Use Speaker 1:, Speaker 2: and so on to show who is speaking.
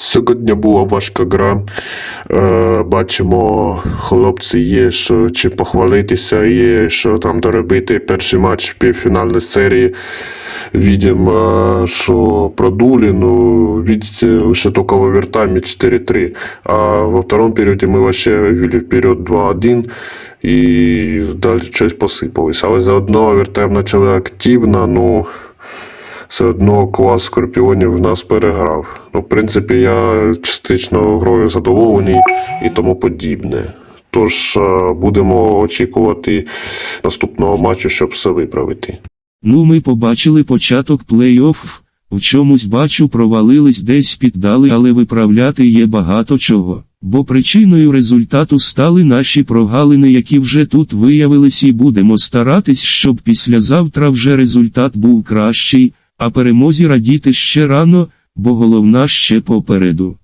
Speaker 1: Сьогодні була важка гра. Е, бачимо, хлопці є, що чим похвалитися, є що там доробити. Перший матч півфінальної серії. Видим, е, що продули, ну, видите, ще тільки в овертаймі 4-3. А во втором періоді ми вообще вели вперед 2-1 і далі щось посипалось. Але заодно овертайм почали активно, ну, все одно клас скорпіонів нас переграв. Ну, в принципі, я частично грою задоволений і тому подібне. Тож е, будемо очікувати наступного матчу, щоб все виправити.
Speaker 2: Ну ми побачили початок плей-офф, в чомусь бачу провалились десь піддали, але виправляти є багато чого. Бо причиною результату стали наші прогалини, які вже тут виявились і будемо старатись, щоб післязавтра вже результат був кращий, а перемозі радіти ще рано, бо головна ще попереду.